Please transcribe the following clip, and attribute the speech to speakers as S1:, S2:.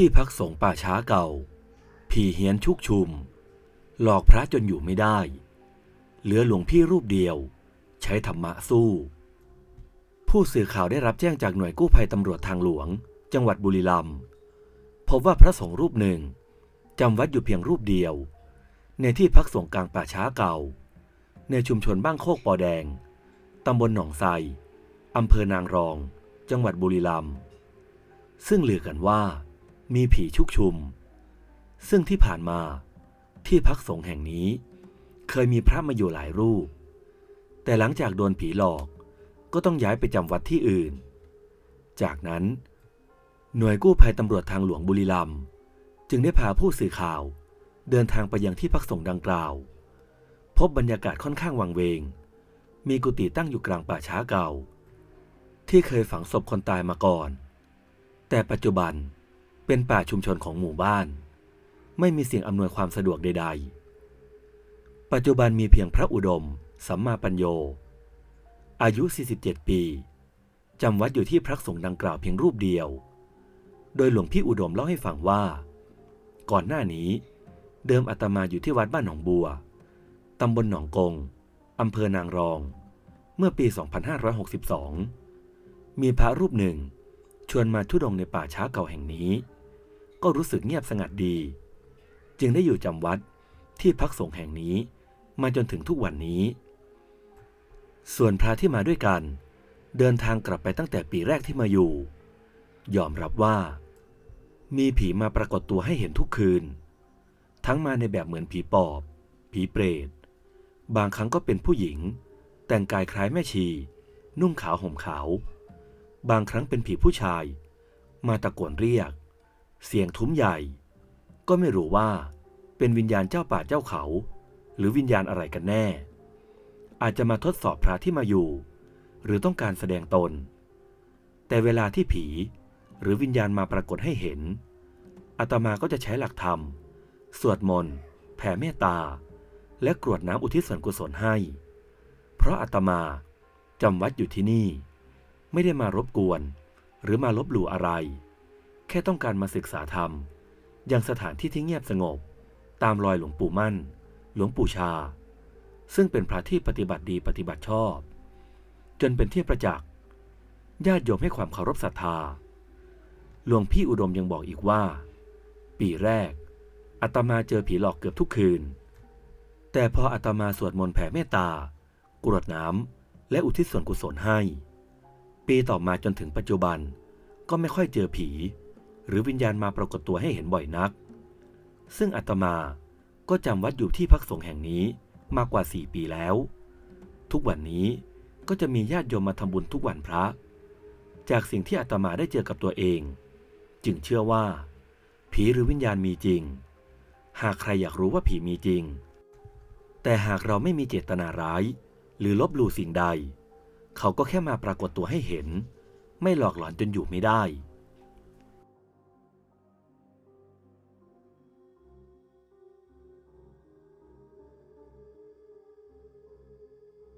S1: ที่พักสงฆ์ป่าช้าเก่า ผีเฮียนชุกชุม หลอกพระจนอยู่ไม่ได้ เหลือหลวงพี่รูปเดียว ใช้ธรรมะสู้ ผู้สื่อข่าวได้รับแจ้งจากหน่วยกู้ภัยตำรวจทางหลวง จังหวัดบุรีรัมย์พบว่าพระสงฆ์รูปหนึ่งจำวัดอยู่เพียงรูปเดียว ในที่พักสงฆ์กลางป่าช้าเก่า ในชุมชนบ้างโคกปอแดงตำบลหนองไทรอำเภอนางรอง จังหวัดบุรีรัมย์ซึ่งเลือกันว่า มีผีชุกชุม ซึ่งที่ผ่านมาที่พักสงฆ์แห่งนี้ เคยมีพระมาอยู่หลายรูป แต่หลังจากโดนผีหลอกก็ต้องย้ายไปจำวัดที่อื่น จากนั้น หน่วยกู้ภัยตำรวจทางหลวงบุรีรัมย์จึงได้พาผู้สื่อข่าว เดินทางไปยังที่พักสงฆ์ดังกล่าว พบบรรยากาศค่อนข้างวังเวง มีกุฏิตั้งอยู่กลางป่าช้าเก่า ที่เคยฝังศพคนตายมาก่อน แต่ปัจจุบันเเป็นป่าชุมชนของหมู่บ้าน ไม่มีสิ่งอำนวยความสะดวกใด ๆ ปัจจุบันมีเพียงพระอุดม สัมมาปัญโย อายุ 47 ปีจำวัดอยู่ที่พระสงฆ์ดังกล่าวเพียงรูปเดียว โดยหลวงพี่อุดมเล่าให้ฟังว่า ก่อนหน้านี้เดิมอาตมาอยู่ที่วัดบ้านหนองบัว ตำบลหนองกง อำเภอนางรอง เมื่อปี 2562 มีพระรูปหนึ่ง ชวนมาทุดงในป่าช้าเก่าแห่งนี้ ก็รู้สึกเงียบสงัดดี จึงได้อยู่จำวัดที่พักสงฆ์แห่งนี้มาจนถึงทุกวันนี้ ส่วนพระที่มาด้วยกัน เดินทางกลับไปตั้งแต่ปีแรกที่มาอยู่ ยอมรับว่า มีผีมาปรากฏตัวให้เห็นทุกคืน ทั้งมาในแบบเหมือนผีปอบ ผีเปรต บางครั้งก็เป็นผู้หญิง แต่งกายคล้ายแม่ชี นุ่งขาวห่มขาว บางครั้งเป็นผีผู้ชาย มาตะโกนเรียก เสียงทุ้มใหญ่ ก็ไม่รู้ว่า เป็นวิญญาณเจ้าป่าเจ้าเขา หรือวิญญาณอะไรกันแน่ อาจจะมาทดสอบพระที่มาอยู่ หรือต้องการแสดงตน แต่เวลาที่ผีหรือวิญญาณมาปรากฏให้เห็นอาตมาก็จะใช้หลักธรรม สวดมนต์ แผ่เมตตา และกรวดน้ำอุทิศส่วนกุศลให้ เพราะอาตมาจำวัดอยู่ที่นี่ ไม่ได้มารบกวน หรือมาลบหลู่อะไร ค่ต้องการมาศึกษาธรรมยังสถานที่ที่เงียบสงบ ตามรอยหลวงปู่มั่น หลวงปู่ชา ซึ่งเป็นพระที่ปฏิบัติดีปฏิบัติชอบ จนเป็นที่ประจักษ์ญาติโยมให้ความเคารพศรัทธา หลวงพี่อุดมยังบอกอีกว่า ปีแรกอาตมาเจอผีหลอกเกือบทุกคืน แต่พออาตมาสวดมนต์แผ่เมตตากรวดน้ำและอุทิศส่วนกุศลให้ ปีต่อมาจนถึงปัจจุบันก็ไม่ค่อยเจอผี หรือวิญญาณมาปรากฏตัวให้เห็นบ่อยนัก ซึ่งอาตมาก็จำวัดอยู่ที่พักสงฆ์แห่งนี้มากกว่าสี่ปีแล้ว ทุกวันนี้ก็จะมีญาติโยมมาทำบุญทุกวันพระ จากสิ่งที่อาตมาได้เจอกับตัวเอง จึงเชื่อว่า ผีหรือวิญญาณมีจริง หากใครอยากรู้ว่าผีมีจริง แต่หากเราไม่มีเจตนาร้าย หรือลบหลู่สิ่งใด เขาก็แค่มาปรากฏตัวให้เห็น ไม่หลอกหลอนจนอยู่ไม่ได้